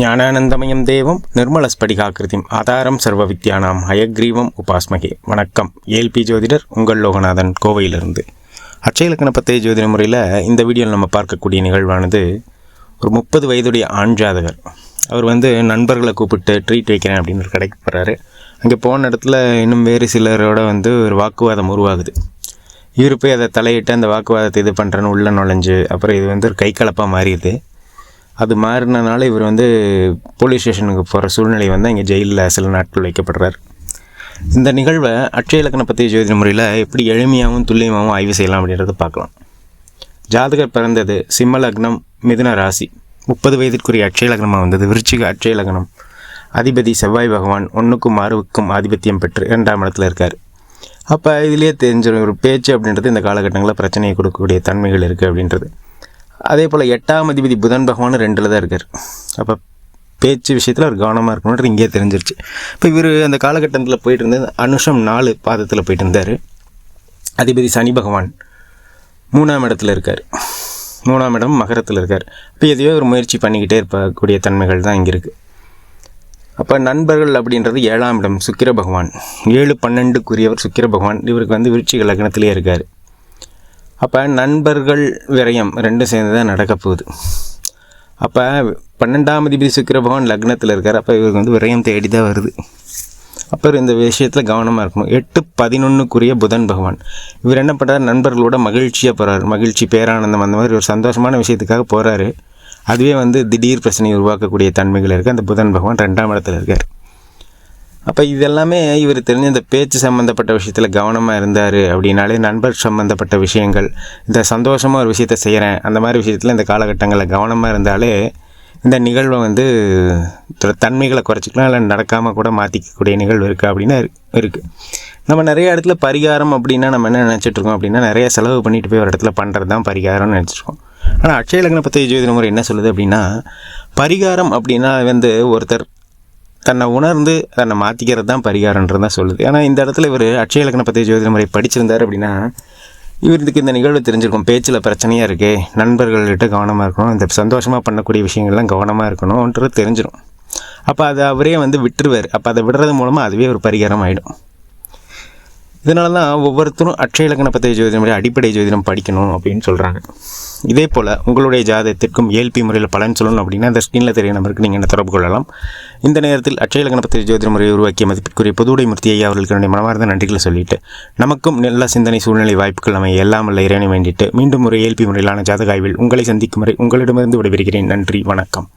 ஞானானந்தமயம் தேவம் நிர்மலஸ்படிகாக்கிருதிம் ஆதாரம் சர்வ வித்யானாம் ஹயக்ரீவம் உபாஸ்மகே. வணக்கம். ஏல்பி ஜோதிடர் உங்கள் லோகநாதன் கோவையிலிருந்து. அட்சய இலக்கண ஜோதிட முறையில் இந்த வீடியோவில் நம்ம பார்க்கக்கூடிய நிகழ்வானது ஒரு முப்பது வயதுடைய ஆண் ஜாதகர். அவர் வந்து நண்பர்களை கூப்பிட்டு ட்ரீட் வைக்கிறேன் அப்படின்னு ஒரு கடைக்கு போகிறாரு அங்கே போன இடத்துல இன்னும் வேறு சிலரோட வந்து ஒரு வாக்குவாதம் உருவாகுது. இவர் போய் அதை தலையிட்டு அந்த வாக்குவாதத்தை இது பண்ணுறேன்னு உள்ளே நுழைஞ்சு அப்புறம் இது வந்து ஒரு கை கலப்பாக மாறிடுது. அது மாறினனால இவர் வந்து போலீஸ் ஸ்டேஷனுக்கு போகிற சூழ்நிலை வந்து இங்கே ஜெயிலில் சில நாட்கள் வைக்கப்படுறார். இந்த நிகழ்வை அட்சய இலக்கண பற்றிய ஜோதிட முறையில் எப்படி எளிமையாகவும் துல்லியமாகவும் ஆய்வு செய்யலாம் அப்படின்றத பார்க்கலாம். ஜாதகர் பிறந்தது சிம்ம லக்னம் மிதுன ராசி. முப்பது வயதிற்குரிய அட்சய லக்னமாக வந்தது? விருச்சிக அட்சய லக்னம் அதிபதி செவ்வாய் பகவான் ஒன்றுக்கும் ஆறுவுக்கும் ஆதிபத்தியம் பெற்று இரண்டாம் இடத்துல இருக்கார். அப்போ இதுலேயே தெரிஞ்ச ஒரு பேச்சு அப்படின்றது இந்த காலகட்டங்களில் பிரச்சனையை கொடுக்கக்கூடிய தன்மைகள் இருக்குது அப்படின்றது. அதே போல் எட்டாம் அதிபதி புதன் பகவான் ரெண்டில் தான் இருக்கார். அப்போ பேச்சு விஷயத்தில் ஒரு கவனமாக இருக்கணுன்றது இங்கேயே தெரிஞ்சிருச்சு. இப்போ இவர் அந்த காலகட்டத்தில் போயிட்டு இருந்தது அனுஷம் நாலு பாதத்தில் போயிட்டு இருந்தார். அதிபதி சனி பகவான் மூணாம் இடத்துல இருக்கார். மூணாம் இடம் மகரத்தில் இருக்கார். இப்போ எதையோ ஒரு முயற்சி பண்ணிக்கிட்டே இருக்கக்கூடிய தன்மைகள் தான் இங்கே இருக்குது அப்போ நண்பர்கள் அப்படின்றது ஏழாம் இடம் சுக்கிர பகவான். ஏழு பன்னெண்டுக்குரியவர் சுக்கிர பகவான். இவருக்கு வந்து விருட்சிக லக்னத்திலே இருக்கார். அப்போ நண்பர்கள் விரயம் ரெண்டும் சேர்ந்து தான் நடக்க போகுது அப்போ பன்னெண்டாம் அதிபதி சுக்கிர பகவான் லக்னத்தில் இருக்கார். அப்போ இவருக்கு வந்து விரயம் தேடி தான் வருது. அப்போ இந்த விஷயத்தில் கவனமாக இருக்கணும். எட்டு பதினொன்றுக்குரிய புதன் பகவான். இவர் என்ன பண்ணுறார் நண்பர்களோட மகிழ்ச்சியாக போகிறார் மகிழ்ச்சி பேரானந்தம் அந்த மாதிரி ஒரு சந்தோஷமான விஷயத்துக்காக போகிறாரு அதுவே வந்து திடீர் பிரச்சனையை உருவாக்கக்கூடிய தன்மைகள் இருக்குது அந்த புதன் பகவான் ரெண்டாம் இடத்துல இருக்கார். அப்போ இதெல்லாமே இவர் தெரிஞ்ச இந்த பேச்சு சம்மந்தப்பட்ட விஷயத்தில் கவனமாக இருந்தார் அப்படின்னாலே நண்பர் சம்மந்தப்பட்ட விஷயங்கள் இந்த சந்தோஷமாக ஒரு விஷயத்தை செய்கிறேன் அந்த மாதிரி விஷயத்தில் இந்த காலகட்டங்களில் கவனமாக இருந்தாலே இந்த நிகழ்வை வந்து தன்மைகளை குறைச்சிக்கலாம் இல்லை நடக்காமல் கூட மாற்றிக்கக்கூடிய நிகழ்வு இருக்குது அப்படின்னு இருக்குது நம்ம நிறைய இடத்துல பரிகாரம் அப்படின்னா நம்ம என்ன நினச்சிட்ருக்கோம் அப்படின்னா நிறைய செலவு பண்ணிட்டு போய் ஒரு இடத்துல பண்ணுறது தான் பரிகாரம்னு நினச்சிருக்கோம் ஆனால் அக்ஷய லக்ன பற்றி ஜோதிட முறை என்ன சொல்லுது அப்படின்னா பரிகாரம் அப்படின்னா வந்து ஒருத்தர் தன்னை உணர்ந்து தன்னை மாற்றிக்கிறது தான் பரிகாரன்றது தான் சொல்லுது. ஏன்னா இந்த இடத்துல இவர் அட்சய இலக்கண பற்றி ஜோதிட முறை படிச்சிருந்தார் அப்படின்னா இவருக்கு இந்த நிகழ்வு தெரிஞ்சிருக்கும். பேச்சில் பிரச்சனையாக இருக்கே நண்பர்கள்கிட்ட கவனமாக இருக்கணும் இந்த சந்தோஷமாக பண்ணக்கூடிய விஷயங்கள்லாம் கவனமாக இருக்கணுன்றது தெரிஞ்சிடும் அப்போ அதை அவரே வந்து விட்டுருவார். அப்போ அதை விடுறது மூலமாக அதுவே ஒரு பரிகாரம் ஆகிடும் இதனால தான் ஒவ்வொருத்தரும் அட்சய இலக்கண பத்திய ஜோதிடம் முறை அடிப்படை ஜோதிடம் படிக்கணும் அப்படின்னு சொல்கிறாங்க இதே போல் உங்களுடைய ஜாதகத்திற்கும் ஏல்பி முறையில் பலன் சொல்லணும் அப்படின்னா அந்த ஸ்க்ரீனில் தெரிய நம்பருக்கு நீங்கள் என்ன தொடர்பு கொள்ளலாம். இந்த நேரத்தில் அட்சய இலக்கண பத்திய ஜோதிட முறையை உருவாக்கிய மதிப்பிற்குரிய புதுவுடை மூர்த்தி ஐயா அவர்களுக்கு என்னுடைய மனமார்ந்த நன்றிகளை சொல்லிட்டு நமக்கும் நல்ல சிந்தனை சூழ்நிலை வாய்ப்புகள் நம்ம எல்லாம் இல்லை இறைவனை வேண்டிட்டு மீண்டும் ஒரு ஏல்பி முறையிலான ஜாதக ஆய்வில் உங்களை சந்திக்கும் முறை உங்களிடமிருந்து விடைபெறுகிறேன். நன்றி வணக்கம்.